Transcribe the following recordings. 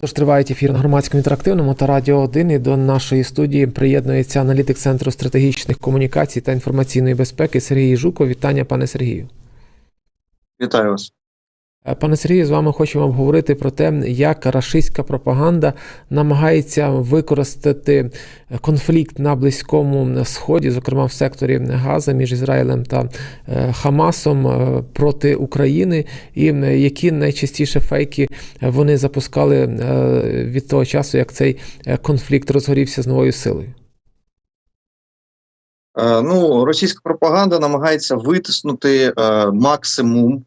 Тож тривають ефір на громадському інтерактивному та радіо 1 і до нашої студії приєднується аналітик Центру стратегічних комунікацій та інформаційної безпеки Сергій Жуков. Вітання, пане Сергію. Вітаю вас. Е, Пане Сергію, з вами хочемо обговорити про те, як рашистська пропаганда намагається використати конфлікт на Близькому Сході, зокрема в секторі Газа між Ізраїлем та е, Хамасом е, проти України, і які найчастіше фейки вони запускали від того часу, як цей конфлікт розгорівся з новою силою. Ну, російська пропаганда намагається витиснути е, максимум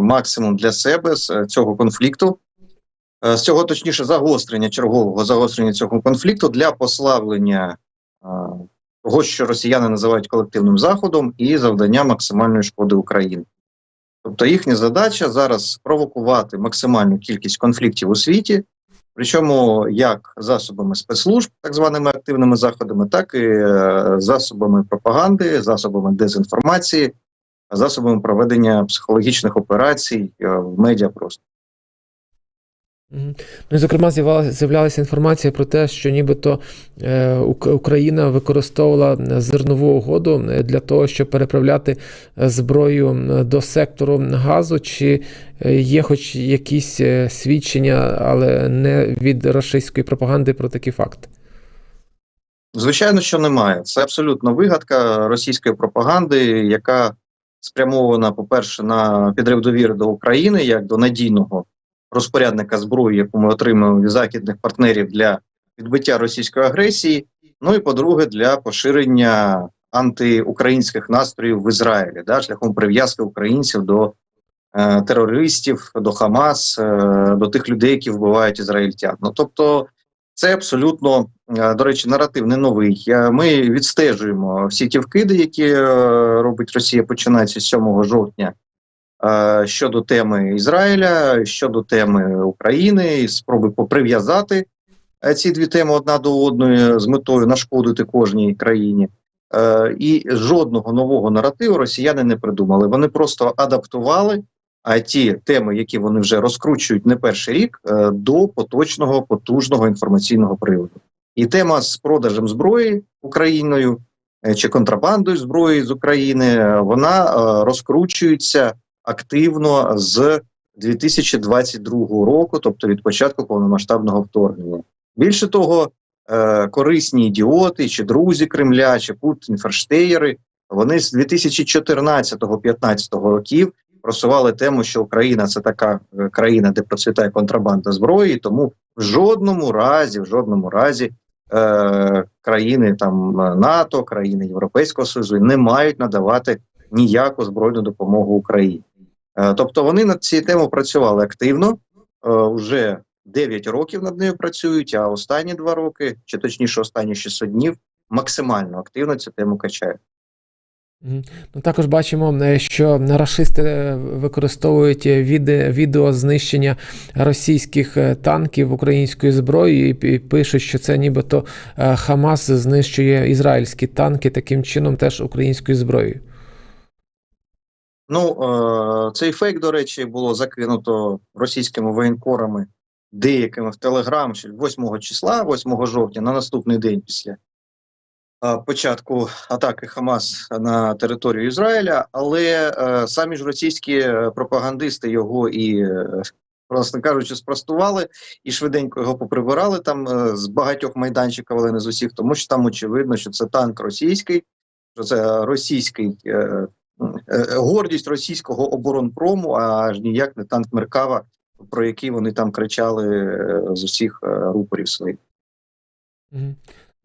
максимум для себе з цього конфлікту, з цього точніше загострення чергового загострення цього конфлікту для послаблення того, що росіяни називають колективним заходом, і завдання максимальної шкоди Україні. Тобто їхня задача зараз спровокувати максимальну кількість конфліктів у світі, причому як засобами спецслужб, так званими активними заходами, так і е, засобами пропаганди, засобами дезінформації засобами проведення психологічних операцій е, в медіапросторі. Ну, і, зокрема, з'являлася інформація про те, що нібито е, Україна використовувала зернову угоду для того, щоб переправляти зброю до сектору газу. Чи є хоч якісь свідчення, але не від російської пропаганди про такі факти? Звичайно, що немає. Це абсолютно вигадка російської пропаганди, яка спрямована, по-перше, на підрив довіри до України як до надійного розпорядника зброї, яку ми отримуємо від західних партнерів для відбиття російської агресії. Ну і по-друге, для поширення антиукраїнських настроїв в Ізраїлі, да, шляхом прив'язки українців до е, терористів, до Хамас, е, до тих людей, які вбивають ізраїльтян. Ну тобто це абсолютно е, до речі, наратив не новий. Ми відстежуємо всі ті вкиди, які е, робить Росія, починаючи з 7 жовтня е, щодо теми Ізраїля, щодо теми України, і спроби поприв'язати ці дві теми одна до одної з метою нашкодити кожній країні. І жодного нового наративу росіяни не придумали. Вони просто адаптували ті теми, які вони вже розкручують не перший рік, е, до поточного потужного інформаційного приводу. І тема з продажем зброї Україною е, чи контрабандою зброї з України вона е, розкручується активно з 2022 року, тобто від початку повномасштабного вторгнення. Більше того, корисні ідіоти, чи друзі Кремля, чи Путін Ферштеєри, вони з 2014-15 років просували тему, що Україна це така е, країна, де процвітає контрабанда зброї, тому в жодному разі, в жодному разі е, країни там НАТО, країни Європейського Союзу не мають надавати ніяку збройну допомогу Україні. Е, тобто вони над цією темою працювали активно е, вже 9 років над нею працюють. А останні два роки, чи точніше, останні 600 днів, максимально активно цю тему качають. Ну, Також бачимо, е, що рашисти е, використовують від, відео знищення російських е, танків українською зброєю і пишуть, що це нібито Хамас знищує ізраїльські танки таким чином теж українською зброєю. Ну, цей фейк, до речі, було закинуто російськими воєнкорами деякими в Телеграм 8 числа, 8 жовтня, на наступний день після початку атаки Хамас на територію Ізраїля, але е, самі ж російські е, пропагандисти його і, е, власне кажучи, спростували і швиденько його поприбирали там е, з багатьох майданчиків, але не з усіх, тому що там очевидно, що це танк російський, що це російський е, е, гордість російського оборонпрому, аж ніяк не танк Меркава, про який вони там кричали е, з усіх е, рупорів своїх.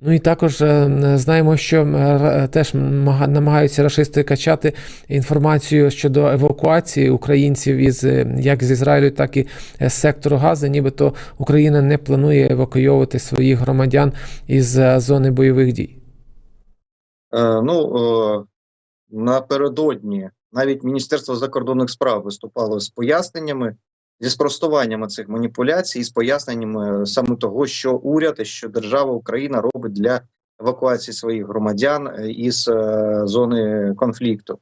Ну і також е, знаємо, що е, теж намагаються рашисти качати інформацію щодо евакуації українців із е, як з Ізраїлю, так і з сектору Гази, нібито Україна не планує евакуйовувати своїх громадян із зони бойових дій. Ну напередодні навіть Міністерство закордонних справ виступало з поясненнями зі спростуваннями цих маніпуляцій і з поясненнями саме того, що уряд і що держава Україна робить для евакуації своїх громадян е, із е, зони конфлікту.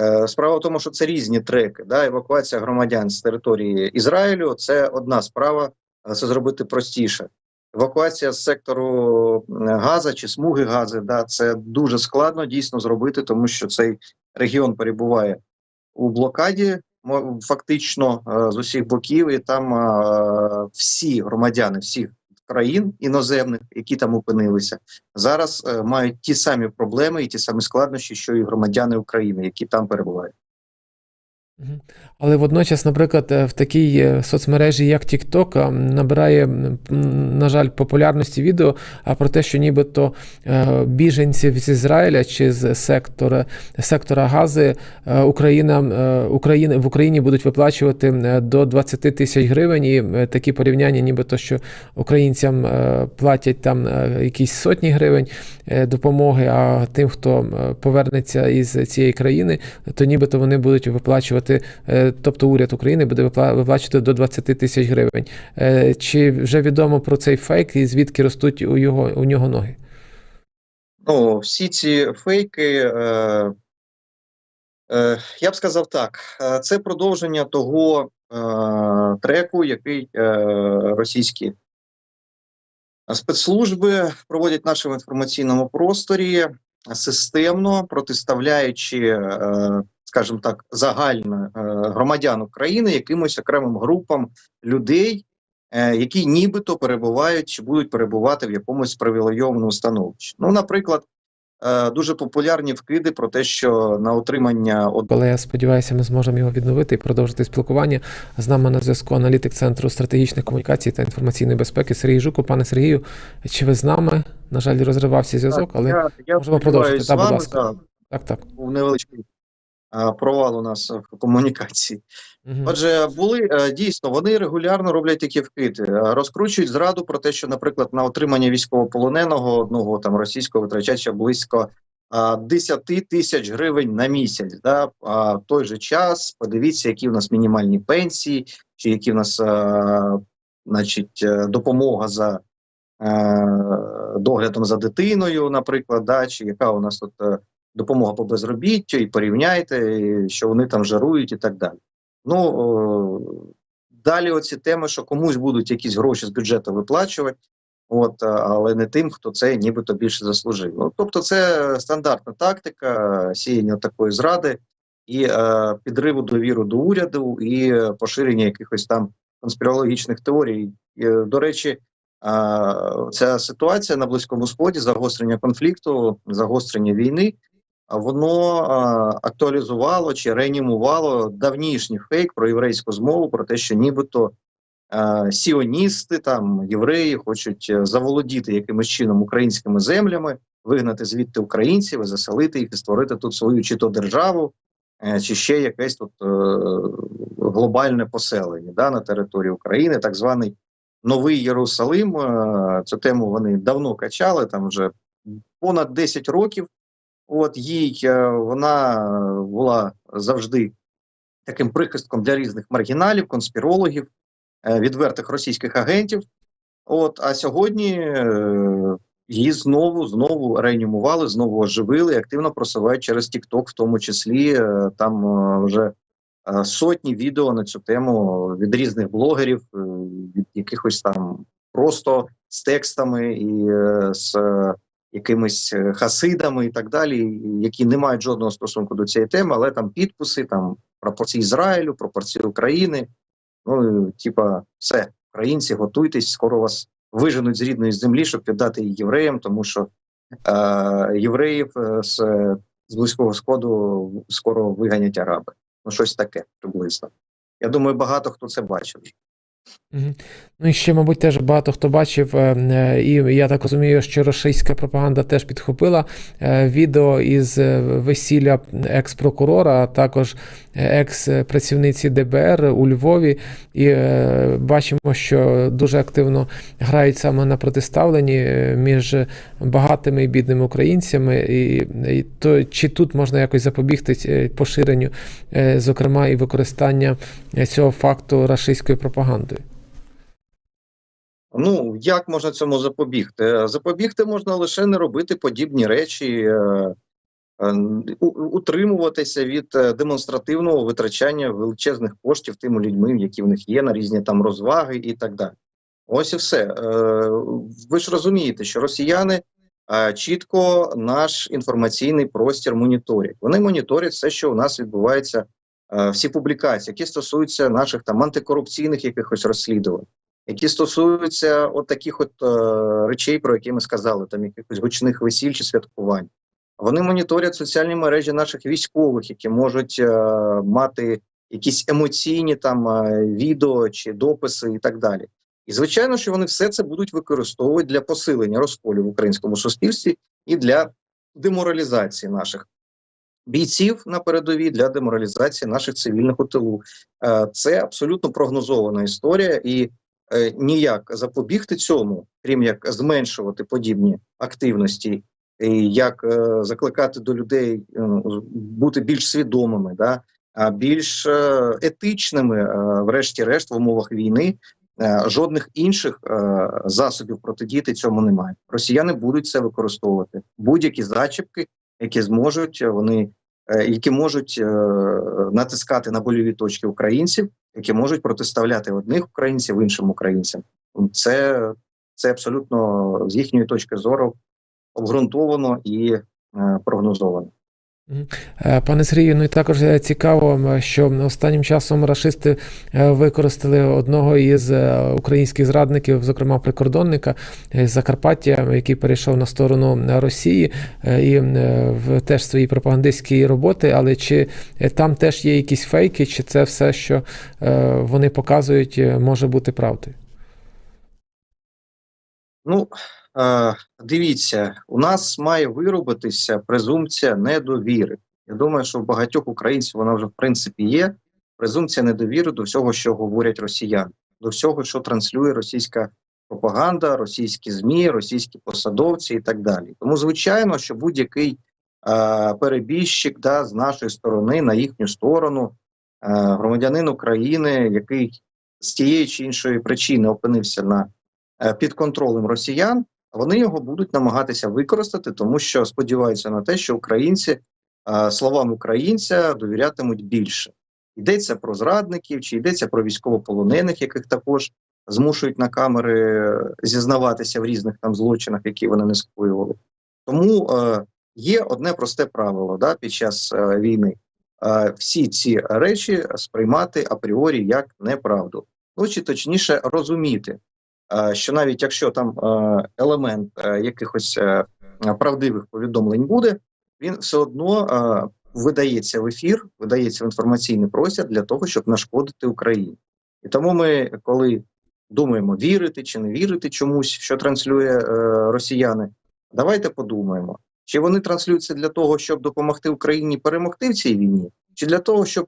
Е, Справа в тому, що це різні треки. Да? Евакуація громадян з території Ізраїлю це одна справа, е, це зробити простіше. Евакуація з сектору е, Газа чи смуги Гази, да, це дуже складно дійсно зробити, тому що цей регіон перебуває у блокаді, фактично е, з усіх боків, і там е, всі громадяни всіх країн іноземних, які там опинилися, зараз е, мають ті самі проблеми і ті самі складнощі, що і громадяни України, які там перебувають. Але водночас, наприклад, е, в такій е, соцмережі, як TikTok, е, набирає, на жаль, популярності відео про те, що нібито біженців з Ізраїля чи з сектора, сектора Гази Україна, Україна, в Україні будуть виплачувати до 20 тисяч гривень. І такі порівняння, нібито що українцям платять там якісь сотні гривень допомоги, а тим, хто повернеться із цієї країни, то нібито вони будуть виплачувати, е, тобто уряд України буде випла- виплачувати до 20 тисяч гривень. Е, Чи вже відомо про цей фейк і звідки ростуть у його у нього ноги? Ну, всі ці фейки, е, е, я б сказав так, це продовження того е, треку, який е, російські спецслужби проводять в нашому інформаційному просторі системно протиставляючи, скажімо так, загально е, громадян України якимось окремим групам людей, е, які нібито перебувають чи будуть перебувати в якомусь привілейованому становищі. Ну, наприклад, е, дуже популярні вкиди про те, що на отримання Але я сподіваюся, ми зможемо його відновити і продовжити спілкування. З нами на зв'язку аналітик Центру стратегічних комунікацій та інформаційної безпеки Сергій Жуков. Пане Сергію, чи ви з нами? На жаль, розривався зв'язок, але я, я можемо продовжити. з Так, будь вами ласка. так, так. був невеличкий а, провал у нас в комунікації. Мгм. Отже, були е, дійсно вони регулярно роблять такі вкиди, Е, розкручують зраду про те, що, наприклад, на отримання військовополоненого одного там російського витрачача близько 10 тисяч гривень на місяць. Да? А в той же час подивіться, які в нас мінімальні пенсії, чи які в нас, а, значить, е, допомога за е, доглядом за дитиною, наприклад, да? чи яка у нас тут допомога по безробіттю, і порівняйте, що вони там жарують і так далі. Ну о, далі оці теми, що комусь будуть якісь гроші з бюджету виплачувати, от, але не тим, хто це нібито більше заслужив. Ну, тобто, це стандартна тактика сіяння такої зради і е, підриву довіру до уряду і е, поширення якихось там конспірологічних теорій. І, е, до речі, е, ця ситуація на Близькому Сході, загострення конфлікту, загострення війни. Воно актуалізувало чи реанімувало давнішній фейк про єврейську змову, про те, що нібито сіоністи, там євреї хочуть е, заволодіти якимось чином українськими землями, вигнати звідти українців, і заселити їх і створити тут свою чи то державу, е, чи ще якесь тут е, глобальне поселення да, на території України, так званий Новий Єрусалим. Е, Цю тему вони давно качали, там вже понад 10 років. От їй е, вона була завжди таким прихистком для різних маргіналів, конспірологів, е, відвертих російських агентів. От, а сьогодні е, її знову знову реанімували, знову оживили активно просувають через TikTok, в тому числі е, там е, вже е, сотні відео на цю тему від різних блогерів, е, від якихось там просто з текстами і е, з е, якимись е, хасидами і так далі, які не мають жодного стосунку до цієї теми, але там підписи, там пропорції Ізраїлю, пропорції України. Ну, типа, все, українці, готуйтесь, скоро вас виженуть з рідної землі, щоб віддати її євреям, тому що е, євреїв е, з, з близького сходу скоро виганять араби. Ну, щось таке приблизно. Я думаю, багато хто це бачив. Ну і ще, мабуть, теж багато хто бачив, е, е, і я так розумію, що російська пропаганда теж підхопила е, відео із весілля екс-прокурора, а також екс-працівниці ДБР у Львові. І е, бачимо, що дуже активно грають саме на протиставленні е, між багатими і бідними українцями. І, і то чи тут можна якось запобігти е, поширенню, зокрема, і використання цього факту рашистською пропагандою? Ну, як можна цьому запобігти? Запобігти можна лише не робити подібні речі, утримуватися від е, демонстративного витрачання величезних коштів тими людьми, які в них є на різні там розваги і так далі. Ось і все. Е, Ви ж розумієте, що росіяни е, чітко наш інформаційний простір моніторять. Вони моніторять все, що у нас відбувається, е, всі публікації, які стосуються наших там антикорупційних якихось розслідувань, які стосуються от таких от е, речей, про які ми сказали, там якихось гучних весіль чи святкувань. Вони моніторять соціальні мережі наших військових, які можуть е, мати якісь емоційні там е, відео чи дописи і так далі. І звичайно, що вони все це будуть використовувати для посилення розколів в українському суспільстві і для деморалізації наших бійців на передовій, для деморалізації наших цивільних у тилу. Е, Це абсолютно прогнозована історія, і е, ніяк запобігти цьому, крім як зменшувати подібні активності, як е, закликати до людей е, бути більш свідомими, да, більш е, етичними, врешті-решт, в умовах війни. Жодних інших засобів протидіяти цьому немає. Росіяни будуть це використовувати. Будь-які зачіпки, які зможуть вони, які можуть е, натискати на больові точки українців, які можуть протиставляти одних українців іншим українцям. Це, це абсолютно з їхньої точки зору обґрунтовано і е, прогнозовано. Е, Пане Сергію, ну і також е, цікаво, що останнім часом рашисти використали одного із українських зрадників, зокрема прикордонника з Закарпаття, який перейшов на сторону Росії і в теж свої пропагандистські роботи. Але чи там теж є якісь фейки, чи це все, що вони показують, може бути правдою? Ну е, дивіться, у нас має виробитися презумпція недовіри. Я думаю, що в багатьох українців вона вже в принципі є. Презумпція недовіри до всього, що говорять росіяни, до всього, що транслює російська пропаганда, російські змі, російські посадовці і так далі. Тому, звичайно, що будь-який е, перебіжчик да, з нашої сторони на їхню сторону, е, громадянин України, який з тієї чи іншої причини опинився на е, під контролем росіян, вони його будуть намагатися використати, тому що сподіваються на те, що українці е, словам українця довірятимуть більше. Йдеться про зрадників, чи йдеться про військовополонених, яких також змушують на камери зізнаватися в різних там злочинах, які вони не скоювали. Тому е, є одне просте правило да, під час е, війни: е, всі ці речі сприймати апріорі як неправду. Ну чи точніше розуміти, е, що навіть якщо там е, елемент е, якихось е, правдивих повідомлень буде, він все одно е, видається в ефір, видається в інформаційний простір для того, щоб нашкодити Україні. І тому ми, коли думаємо, вірити чи не вірити чомусь, що транслює е, росіяни, давайте подумаємо, чи вони транслюються для того, щоб допомогти Україні перемогти в цій війні, чи для того, щоб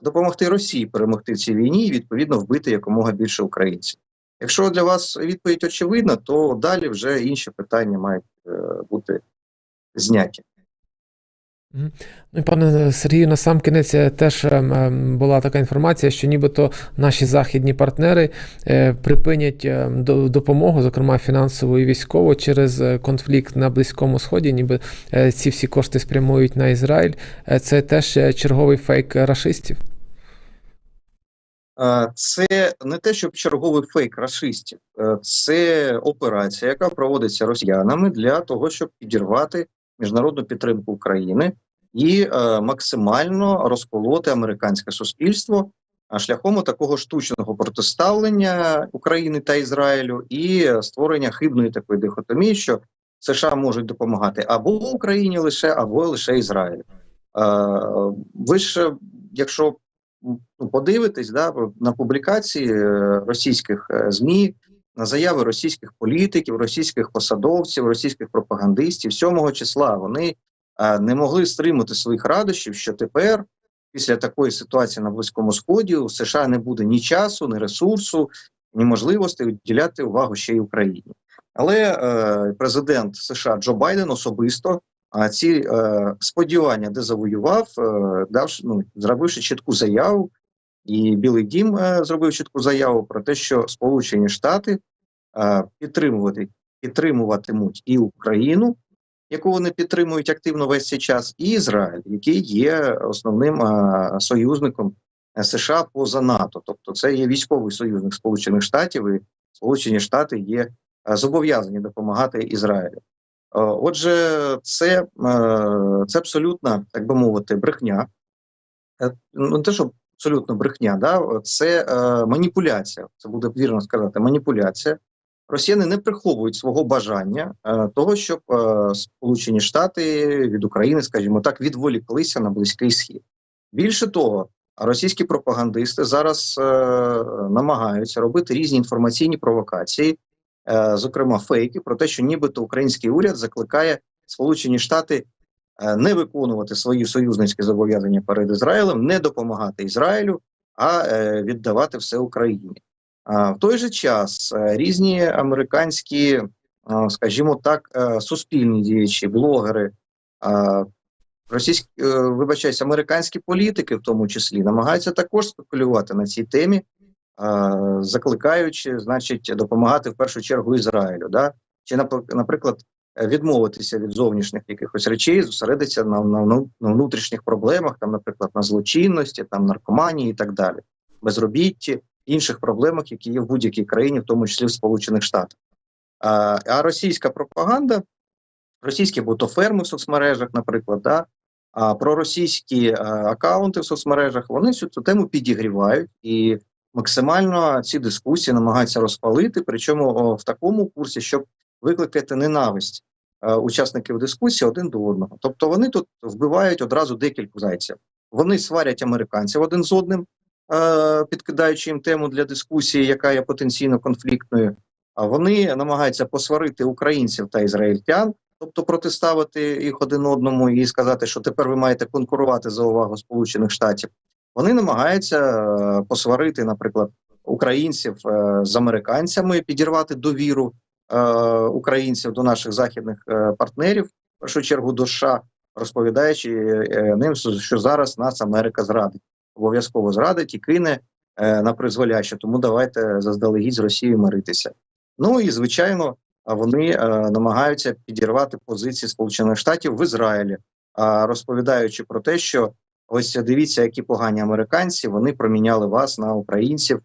допомогти Росії перемогти в цій війні і відповідно вбити якомога більше українців. Якщо для вас відповідь очевидна, то далі вже інші питання мають е, бути зняті. Ну пане Сергію, на сам кінець е, теж ем, була така інформація, що нібито наші західні партнери е, припинять допомогу, зокрема фінансову і військову, через е, конфлікт на Близькому Сході, ніби е, ці всі кошти спрямують на Ізраїль. Е, Це теж е, черговий фейк рашистів. Е, Це не те, щоб черговий фейк расистів, Е, це операція, яка проводиться росіянами для того, щоб підірвати міжнародну підтримку України і е, максимально розколоти американське суспільство шляхом такого штучного протиставлення України та Ізраїлю і створення хибної такої дихотомії, що США можуть допомагати або Україні лише, або лише Ізраїлю. Ви ж, якщо подивитись да, на публікації е, російських е, ЗМІ, на заяви російських політиків, російських посадовців, російських пропагандистів 7 числа вони е, не могли стримати своїх радощів, що тепер, після такої ситуації на Близькому Сході, у США не буде ні часу, ні ресурсу, ні можливості виділяти увагу ще й Україні. Але е, президент США Джо Байден особисто а ці е, сподівання дезавоював, е, давши, ну, зробивши чітку заяву, і Білий Дім е, зробив чітку заяву про те, що Сполучені Штати е, підтримувати, підтримуватимуть і Україну яку вони підтримують активно весь цей час, і Ізраїль, який є основним а, союзником е, США поза НАТО. Тобто, це є військовий союзник Сполучених Штатів, і Сполучені Штати є е, зобов'язані допомагати Ізраїлю. Е, Отже, це, е, це абсолютна, так би мовити, брехня. Е, Ну, те, що абсолютно брехня, да? це маніпуляція. Це буде вірно сказати, маніпуляція. Росіяни не приховують свого бажання того, щоб Сполучені Штати від України, скажімо так, відволіклися на близький схід. Більше того, російські пропагандисти зараз намагаються робити різні інформаційні провокації, зокрема фейки, про те, що нібито український уряд закликає Сполучені Штати е, не виконувати свої союзницькі зобов'язання перед Ізраїлем, не допомагати Ізраїлю, а е, віддавати все Україні. В той же час е, різні американські, е, скажімо так, е, суспільні діячі, блогери, е, російські, е, вибачаюсь, американські політики, в тому числі, намагаються також спекулювати на цій темі, е, закликаючи, значить, допомагати в першу чергу Ізраїлю. Да? Чи, наприклад, е, відмовитися від зовнішніх якихось речей, зосередитися на, на, на внутрішніх проблемах, там, наприклад, на злочинності, там наркоманії і так далі, безробітті, інших проблемах, які є в будь-якій країні, в тому числі в Сполучених Штатах. А, а російська пропаганда, російські ботоферми в соцмережах, наприклад, да, а проросійські а, акаунти в соцмережах, вони цю, цю тему підігрівають і максимально ці дискусії намагаються розпалити, причому в такому курсі, щоб викликати ненависть е, учасників дискусії один до одного. Тобто вони тут вбивають одразу декілька зайців. Вони сварять американців один з одним, е, підкидаючи їм тему для дискусії, яка є потенційно конфліктною. А вони намагаються посварити українців та ізраїльтян, тобто протиставити їх один одному і сказати, що тепер ви маєте конкурувати за увагу Сполучених Штатів. Вони намагаються е, посварити, наприклад, українців е, з американцями, підірвати довіру е, українців до наших західних партнерів, в першу чергу до США, розповідаючи ним, що зараз нас Америка зрадить, обов'язково зрадить і кине на призволяще. Тому давайте заздалегідь з Росією миритися. Ну і звичайно, вони намагаються підірвати позиції Сполучених Штатів в Ізраїлі, розповідаючи про те, що ось дивіться, які погані американці, вони проміняли вас на українців,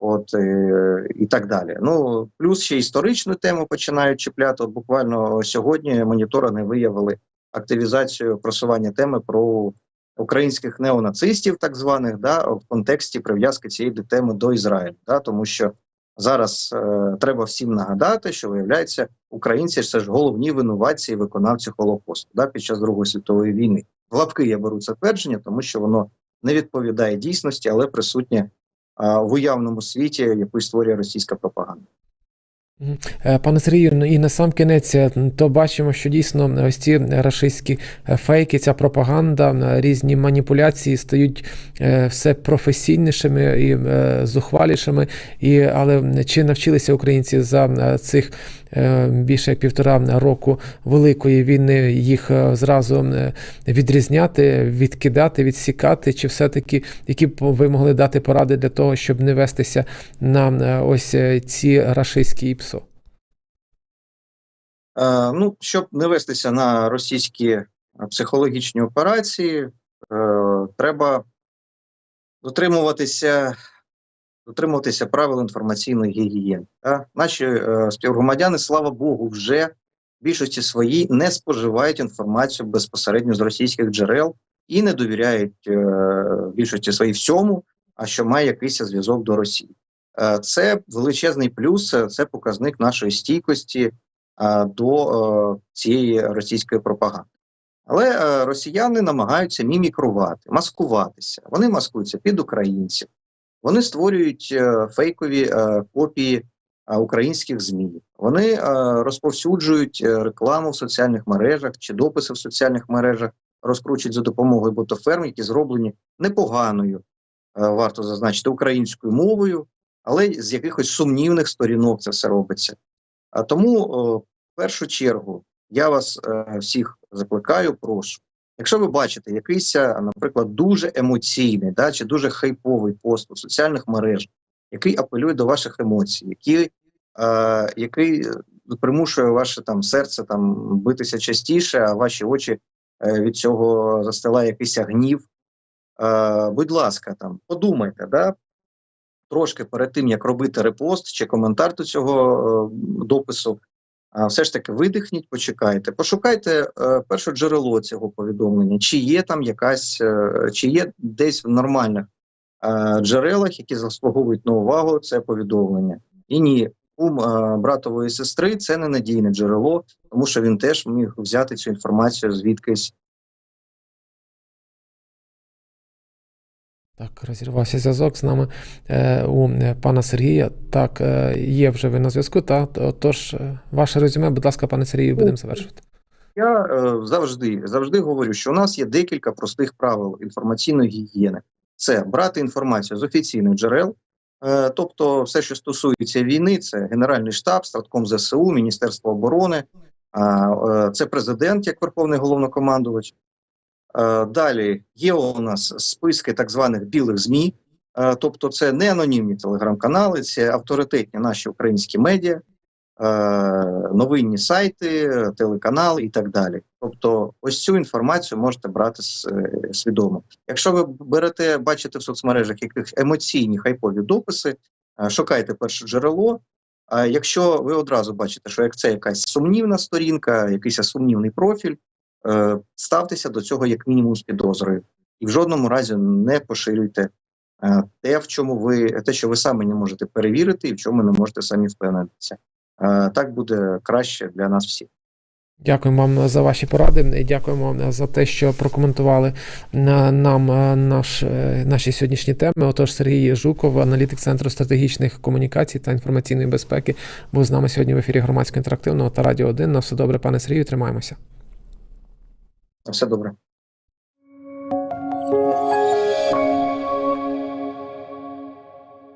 от е, і так далі. Ну плюс ще історичну тему починають чіпляти. От буквально сьогодні монітори не виявили активізацію просування теми про українських неонацистів, так званих, да, в контексті прив'язки цієї теми до Ізраїлю, да, тому що зараз е, треба всім нагадати, що виявляється, українці все ж головні винуватці і виконавці Холокосту да, під час Другої світової війни. В лапки я беру це твердження, тому що воно не відповідає дійсності, але присутнє е, в уявному світі, який створює російська пропаганда. Е, Пане Сергію, ну і на сам кінець, е, то бачимо, що дійсно ось ці рашистські е, фейки, ця пропаганда, е, різні маніпуляції стають е, все професійнішими і е, зухвалішими. І, але чи навчилися українці за е, цих е, більше як півтора року великої війни їх е, зразу е, відрізняти, відкидати, відсікати? Чи все-таки які б ви могли дати поради для того, щоб не вестися на е, ось е, ці рашистські ІПСО? Е, ну, щоб не вестися на російські е, психологічні операції, е, треба дотримуватися, дотримуватися правил інформаційної гігієни. Наші співгромадяни, слава Богу, вже в більшості своїй не споживають інформацію безпосередньо з російських джерел і не довіряють в більшості своїй всьому, а що має якийсь зв'язок до Росії. Це величезний плюс, це показник нашої стійкості до е, цієї російської пропаганди. Але е, росіяни намагаються мімікрувати, маскуватися. Вони маскуються під українців, вони створюють е, фейкові е, копії е, українських ЗМІ. Вони е, розповсюджують е, рекламу в соціальних мережах чи дописи в соціальних мережах, розкручують за допомогою ботоферм, які зроблені непоганою, е, варто зазначити, українською мовою, але з якихось сумнівних сторінок це все робиться. А тому, о, в першу чергу, я вас е, всіх закликаю, прошу. Якщо ви бачите якийсь, е, наприклад, дуже емоційний да, чи дуже хайповий пост у соціальних мережах, який апелює до ваших емоцій, який, е, який примушує ваше там серце там битися частіше, а ваші очі е, від цього застилає якийсь гнів. Е, будь ласка, там подумайте, да? Трошки перед тим, як робити репост чи коментар до цього е, допису, а все ж таки видихніть, почекайте, пошукайте е, перше джерело цього повідомлення, чи є там якась, е, чи є десь в нормальних е, джерелах, які заслуговують на увагу це повідомлення. І ні, кум е, братової сестри це не надійне джерело, тому що він теж міг взяти цю інформацію звідкись. Так, розірвався зв'язок з нами е, у е, пана Сергія. Так, е, є вже ви на зв'язку. Та тож, ваше резюме, будь ласка, пане Сергію, будемо завершувати. Я завжди завжди говорю, що у нас є декілька простих правил інформаційної гігієни: це брати інформацію з офіційних джерел, тобто, все, що стосується війни, це Генеральний штаб, Стратком ЗСУ, Міністерство оборони, це президент як верховний головнокомандувач. Е, Далі є у нас списки так званих білих ЗМІ, е, тобто це не анонімні телеграм-канали, це авторитетні наші українські медіа, е, новинні сайти, телеканали і так далі. Тобто, ось цю інформацію можете брати свідомо. Якщо ви берете, бачите в соцмережах яких емоційні хайпові дописи, шукайте перше джерело. А якщо ви одразу бачите, що як це якась сумнівна сторінка, якийсь сумнівний профіль, ставтеся до цього як мінімум з підозрою, і в жодному разі не поширюйте е, те, в чому ви те, що ви самі не можете перевірити, і в чому не можете самі впевнитися. Е, Так буде краще для нас всіх. Дякуємо вам за ваші поради. Дякуємо за те, що прокоментували нам е, наш, е, наші сьогоднішні теми. Отож, Сергій Жуков, аналітик Центру стратегічних комунікацій та інформаційної безпеки, був з нами сьогодні в ефірі громадського інтерактивного та радіо 1. На все добре, пане Сергію, тримаємося. Все добре.